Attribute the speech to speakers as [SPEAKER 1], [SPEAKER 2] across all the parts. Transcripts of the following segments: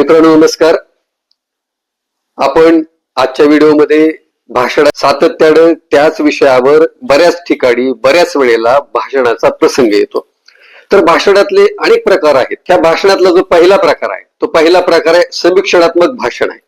[SPEAKER 1] मित्रांनो नमस्कार. आपण आजच्या व्हिडिओमध्ये भाषण सातत्यानं त्याच विषयावर बऱ्याच ठिकाणी बऱ्याच वेळेला भाषणाचा प्रसंग येतो. तर भाषणातले अनेक प्रकार आहेत. त्या भाषणातला जो पहिला प्रकार आहे तो पहिला प्रकार आहे समीक्षणात्मक भाषण आहे.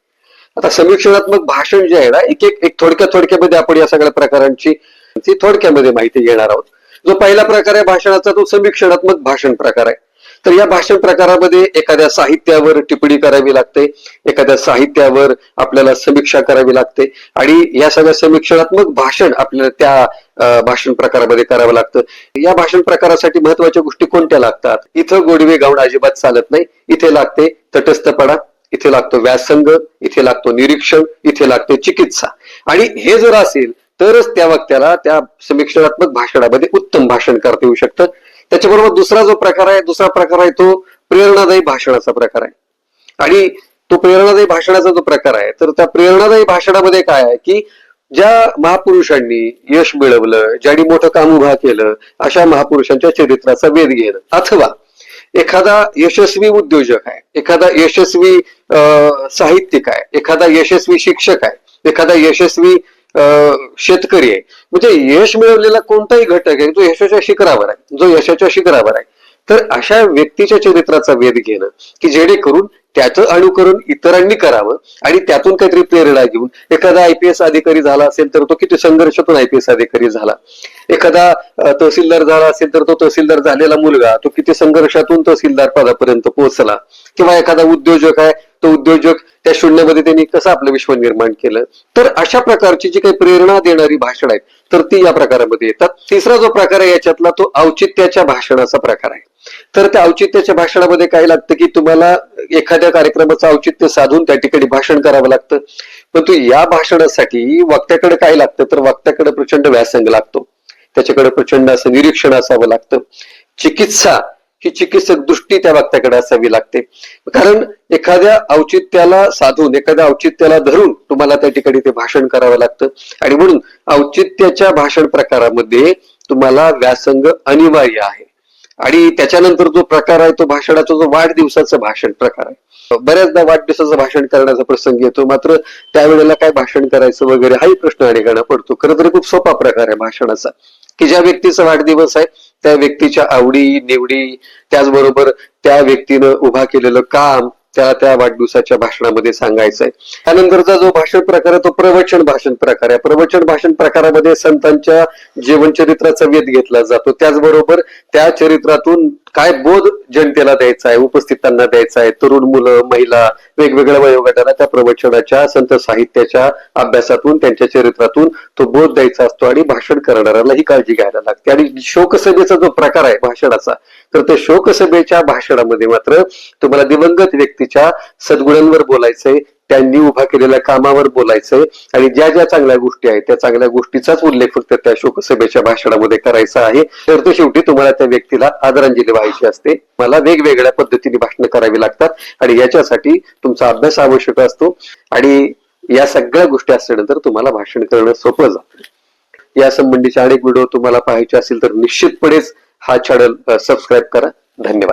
[SPEAKER 1] आता समीक्षणात्मक भाषण जे आहे ना एक एक एक थोडक्या थोडक्यामध्ये आपण या सगळ्या प्रकारांची ती थोडक्यामध्ये माहिती घेणार आहोत. जो पहिला प्रकार आहे भाषणाचा तो समीक्षणात्मक भाषण प्रकार आहे. तर या भाषण प्रकारामध्ये एखाद्या साहित्यावर टिप्पणी करावी लागते एखाद्या साहित्यावर आपल्याला समीक्षा करावी लागते आणि या सगळ्या समीक्षणात्मक भाषण आपल्याला त्या भाषण प्रकारामध्ये करावं लागतं. या भाषण प्रकारासाठी महत्त्वाच्या गोष्टी कोणत्या लागतात? इथं गोडवे गाऊन अजिबात चालत नाही. इथे लागते तटस्थपणा इथे लागतो व्यासंग इथे लागतो निरीक्षण इथे लागते चिकित्सा. आणि हे जर असेल तरच त्या वक्त्याला त्या समीक्षणात्मक भाषणामध्ये उत्तम भाषण करता येऊ शकतं. त्याच्याबरोबर दुसरा जो प्रकार आहे दुसरा प्रकार आहे तो प्रेरणादायी भाषणाचा प्रकार आहे. आणि तो प्रेरणादायी भाषणाचा जो प्रकार आहे तर त्या प्रेरणादायी भाषणामध्ये काय आहे की ज्या महापुरुषांनी यश मिळवलं ज्यांनी मोठं काम उभा केलं अशा महापुरुषांच्या चरित्राचा वेध घेणं. अथवा एखादा यशस्वी उद्योजक आहे एखादा यशस्वी अं, साहित्यिक आहे एखादा यशस्वी शिक्षक आहे एखादा यशस्वी शेतकरी आहे. म्हणजे यश मिळवलेला कोणताही घटक आहे जो यशाच्या शिखरावर आहे. जो यशाच्या शिखरावर आहे. तर अशा व्यक्तीच्या चरित्राचा वेध घेणं की जेणेकरून त्याचं अनुकरण इतरांनी करावं आणि त्यातून काहीतरी प्रेरणा घेऊन. एखादा आयपीएस अधिकारी झाला असेल तर तो किती संघर्षातून आयपीएस अधिकारी झाला. एखादा तहसीलदार झाला असेल तर तो तहसीलदार झालेला मुलगा तो किती संघर्षातून तहसीलदार पदापर्यंत पोहोचला. किंवा एखादा उद्योजक आहे तो उद्योजक त्या शून्यामध्ये त्यांनी कसं आपलं विश्व निर्माण केलं? तर अशा प्रकारची जी काही प्रेरणा देणारी भाषण आहेत तर ती या प्रकारामध्ये येतात. तिसरा जो प्रकार आहे याच्यातला तो औचित्याच्या भाषणाचा प्रकार आहे. तर त्या औचित्याच्या भाषणामध्ये काय लागतं की तुम्हाला एखाद्या कार्यक्रमाचं औचित्य साधून त्या ठिकाणी भाषण करावं लागतं. परंतु या भाषणासाठी वक्त्याकडे काय लागतं? तर वक्त्याकडे प्रचंड व्यासंग लागतो. त्याच्याकडे प्रचंड असं निरीक्षण असावं लागतं. चिकित्सा ही चिकित्सक दृष्टी त्या वक्त्याकडे असावी लागते. कारण एखाद्या औचित्याला साधून एखाद्या औचित्याला धरून तुम्हाला त्या ठिकाणी ते भाषण करावं लागतं. आणि म्हणून औचित्याच्या भाषण प्रकारामध्ये तुम्हाला व्यासंग अनिवार्य आहे. आणि त्याच्यानंतर जो प्रकार आहे तो भाषणाचा जो वाढदिवसाचं भाषण प्रकार आहे. बऱ्याचदा वाढदिवसाचं भाषण करण्याचा प्रसंग येतो. मात्र त्यावेळेला काय भाषण करायचं वगैरे हाही प्रश्न अनेकांना पडतो. खरं तर खूप सोपा प्रकार आहे भाषणाचा. की ज्या व्यक्तीचा वाढदिवस आहे त्या व्यक्तीच्या आवडी निवडी त्याचबरोबर त्या व्यक्तीनं उभा केलेलं काम त्याला त्या वाढदिवसाच्या भाषणामध्ये सांगायचंय. त्यानंतरचा जो भाषण प्रकार आहे तो प्रवचन भाषण प्रकार आहे. प्रवचन भाषण प्रकारामध्ये संतांच्या जीवनचरित्राचा वेध घेतला जातो. त्याचबरोबर त्या चरित्रातून काय बोध जनतेला द्यायचा आहे उपस्थितांना द्यायचा आहे. तरुण मुलं महिला वेगवेगळ्या वयोगटाला त्या प्रवचनाच्या संत साहित्याच्या अभ्यासातून त्यांच्या चरित्रातून तो बोध द्यायचा असतो आणि भाषण करणाऱ्याला ही काळजी घ्यायला लागते. आणि शोकसभेचा जो प्रकार आहे भाषणाचा तर त्या शोकसभेच्या भाषणामध्ये मात्र तुम्हाला दिवंगत व्यक्तीच्या सद्गुणांवर बोलायचंय त्यांनी उभा केलेल्या कामावर बोलायचंय आणि ज्या ज्या चांगल्या गोष्टी आहेत त्या चांगल्या गोष्टीचाच उल्लेख फक्त त्या शोकसभेच्या भाषणामध्ये करायचा आहे. तर तो शेवटी तुम्हाला त्या व्यक्तीला आदरांजली व्हायची असते. मला वेगवेगळ्या पद्धतीने भाषण करावी लागतात आणि याच्यासाठी तुमचा अभ्यास आवश्यक असतो आणि या सगळ्या गोष्टी असल्यानंतर तुम्हाला भाषण करणं सोपं जातं. या संबंधीचे अनेक व्हिडिओ तुम्हाला पाहायचे असतील तर निश्चितपणेच हा चॅनल सबस्क्राईब करा. धन्यवाद.